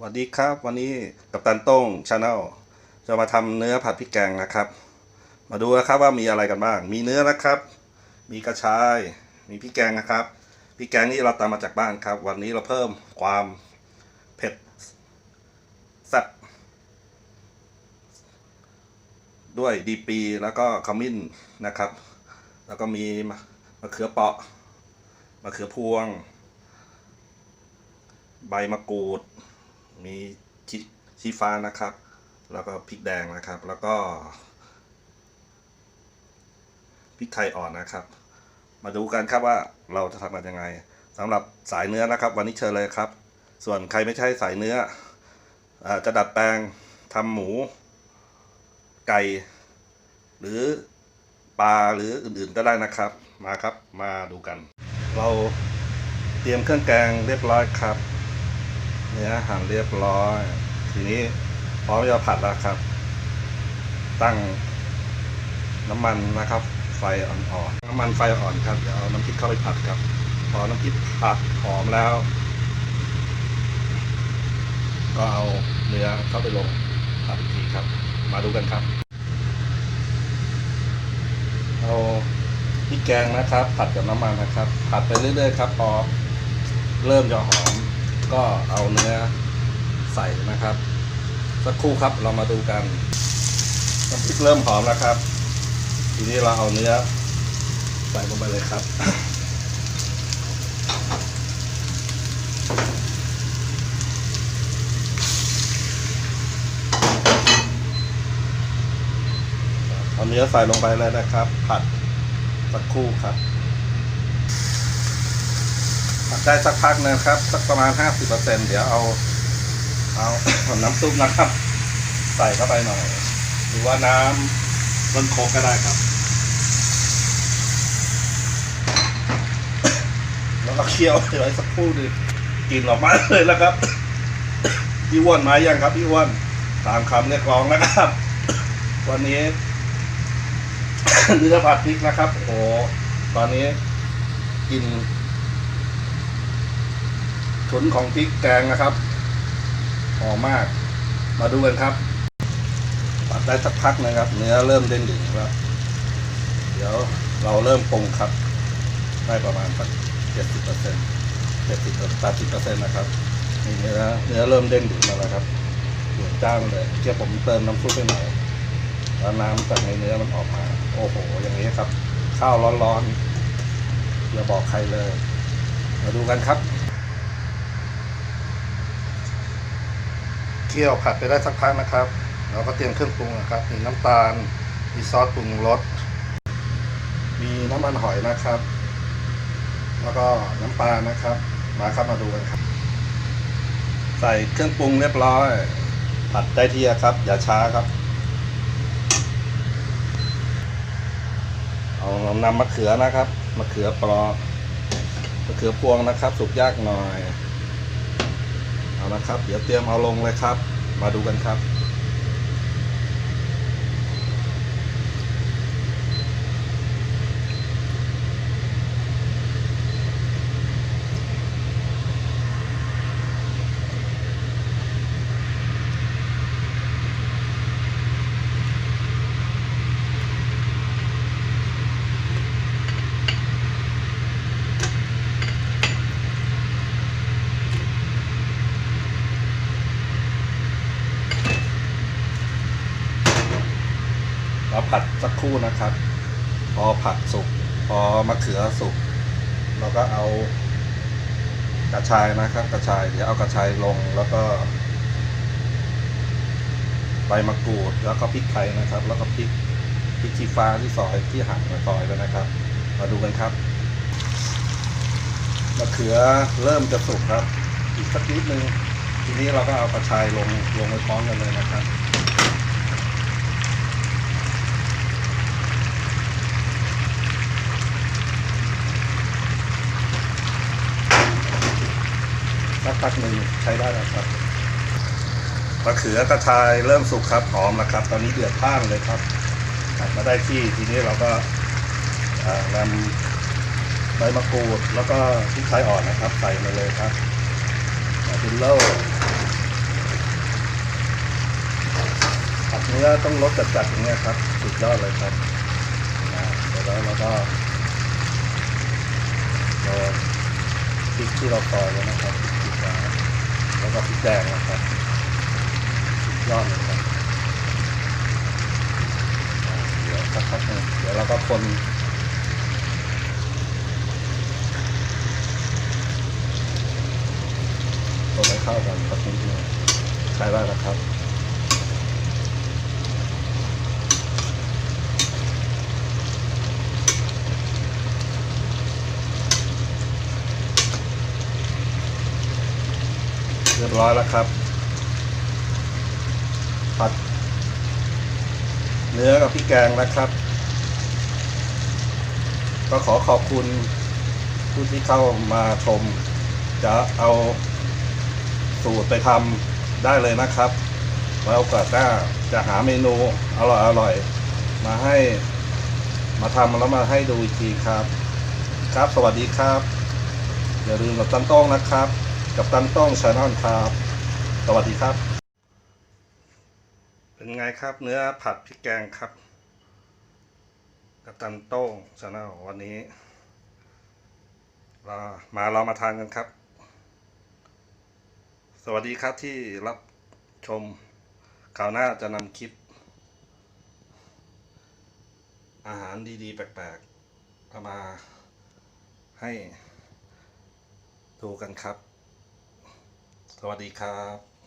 สวัสดีครับ วันนี้กัปตันต้งชาแนลจะมาทำเนื้อผัดพริกแกงนะครับ มาดูนะครับว่ามีอะไรกันบ้าง มีเนื้อนะครับ มีกระชาย มีพริกแกงนะครับพริกแกงนี่เราตามมาจากบ้านครับ วันนี้เราเพิ่มความเผ็ดแซ่บด้วยดีปีแล้วก็ขมิ้นนะครับ แล้วก็มีมะมะเขือเปราะมะเขือพวง ใบมะกรูด มีชีชฟ้านะครับ แล้วก็พริกแดงนะครับ แล้วก็พริกไทยอ่อนนะครับ มาดูกันครับว่าเราจะทำกันยังไงสำหรับสายเนื้อนะครับ วันนี้เชิญเลยครับ ส่วนใครไม่ใช่สายเนื้ออจะดัดแปลงทำหมู ไก่ หรือปลาหรืออื่นๆก็ได้นะครับ มาครับมาดูกัน เราเตรียมเครื่องแกงเรียบร้อยครับ เนื้อหั่นเรียบร้อย ทีนี้พร้อมจะผัดแล้วครับ ตั้งน้ำมันนะครับ ไฟอ่อนๆน้ำมันไฟอ่อนครับเดี๋ยวเอาน้ำพริกเข้าไปผัดครับ พอน้ำพริกผัดหอมแล้ว ก็เอาเนื้อเข้าไปลงผัดอีกทีครับ มาดูกันครับ เอาพริกแกงนะครับ ผัดกับน้ำมันนะครับ ผัดไปเรื่อยๆครับพอเริ่มจะหอม ก็เอาเนื้อใส่นะครับ สักครู่ครับเรามาดูกันน้ำพริกเริ่มหอมแล้วครับ ทีนี้เราเอาเนื้อใส่ลงไปเลยครับเอาเนื้อใส่ลงไปเลยนะครับ ผัดสักครู่ครับ ได้สักพักนะครับ สักประมาณ 50%เดี๋ยวเอาเอาน้ำซุปนะครับ ใส่เข้าไปหน่อย หรือว่าน้ำต้นโคกก็ได้ครับ แล้วก็เคี่ยวไว้สักครู่หนึงกลินออกมาเลยแล้วครับพี่อ้วนมายังครับพี่อ้วนตามคำเรียกร้องนะครับ วันนี้เนื้อผัดพริกนะครับโอ้ตอนนี้กิน ฉุนของพริกแกงนะครับหอมมาก มาดูกันครับผัดได้สักพักนะครับ เนื้อเริ่มเด้งดึงแล้วเดี๋ยวเราเริ่มปรุงครับ ได้ประมาณสักเจ็ดสิบเปอร์เซ็นต์เจ็ดสิบแปดสิบเปอร์เซ็นต์นะครับนี่เนื้อเนื้อเริ่มเด้งดึงมาแล้วครับเหลืองจ้างเลยเกี่ยวผมเติมน้ำซุปไปหน่อยแล้วน้ำจากในเนื้อมันออกมา โอ้โห อย่างนี้ครับ ข้าวร้อนๆอย่าบอกใครเลย มาดูกันครับ เคี่ยวผัดไปได้สักพักนะครับ เราก็เตรียมเครื่องปรุงนะครับ มีน้ำตาล มีซอสปรุงรส มีน้ำมันหอยนะครับ แล้วก็น้ำปลานะครับ มาครับมาดูกันครับ ใส่เครื่องปรุงเรียบร้อย ผัดได้ที่ครับ อย่าช้าครับ เอานำมะเขือนะครับ มะเขือปลอมะเขือพวงนะครับ สุกยากหน่อย เอาละครับ เดี๋ยวเตรียมเอาลงเลยครับ มาดูกันครับ เราผัดสักครู่นะครับ พอผัดสุก พอมะเขือสุก เราก็เอากระชายนะครับ กระชาย เดี๋ยวเอากระชายลงแล้วก็ใบมะกรูดแล้วก็พริกไทยนะครับ แล้วก็พริกพริกชี้ฟ้าที่ซอยที่หั่นมาซอยแล้วนะครับ มาดูกันครับมะเขือเริ่มจะสุกครับ อีกสักนิดนึงทีนี้เราก็เอากระชายลงลงไปพร้อมกันเลยนะครับ พักหนึ่งใช้ได้แล้วครับมะเขือกระชายเริ่มสุกครับหอมแล้วครับ ตอนนี้เดือดพ่างเลยครับตักมาได้ที่ทีนี้เราก็นำใบมะกรูดแล้วก็พริกไทยอ่อนนะครับ ใส่มาเลยครับเป็นเล่าผัดเนื้อต้องรสจัดๆอย่างเงี้ยครับสุดยอดเลยครับแล้วเราก็ พริกที่เราซอยไว้วนะครับพริกฟ้าแล้วก็พริกแดงนะครับสุดยอดเลยครับเดี๋ยวสักพักหนึงเดี๋ยวเราก็คนตัวให้เข้ากันสักนิดนึงใช้ได้แล้วครับ เรียบร้อยแล้วครับ ผัด เนื้อกับพริกแกงนะครับ ก็ขอขอบคุณผู้ที่เข้ามาชม จะเอาสูตรไปทำได้เลยนะครับแล้วโอกาสหน้าจะหาเมนูอร่อยอร่อยมาให้มาทำแล้วมาให้ดูอีกทีครับ ครับสวัสดีครับ อย่าลืมกับตันโต้งนะครับ กับตันต้องชาแนลครับ สวัสดีครับ เป็นไงครับเนื้อผัดพริกแกงครับ กับตันต้งชาแนลวันนี้เรามาเรามาทานกันครับ สวัสดีครับที่รับชมคราวหน้าจะนำคลิป อาหารดีๆ แปลกๆมาให้ดูกันครับ สวัสดีครับ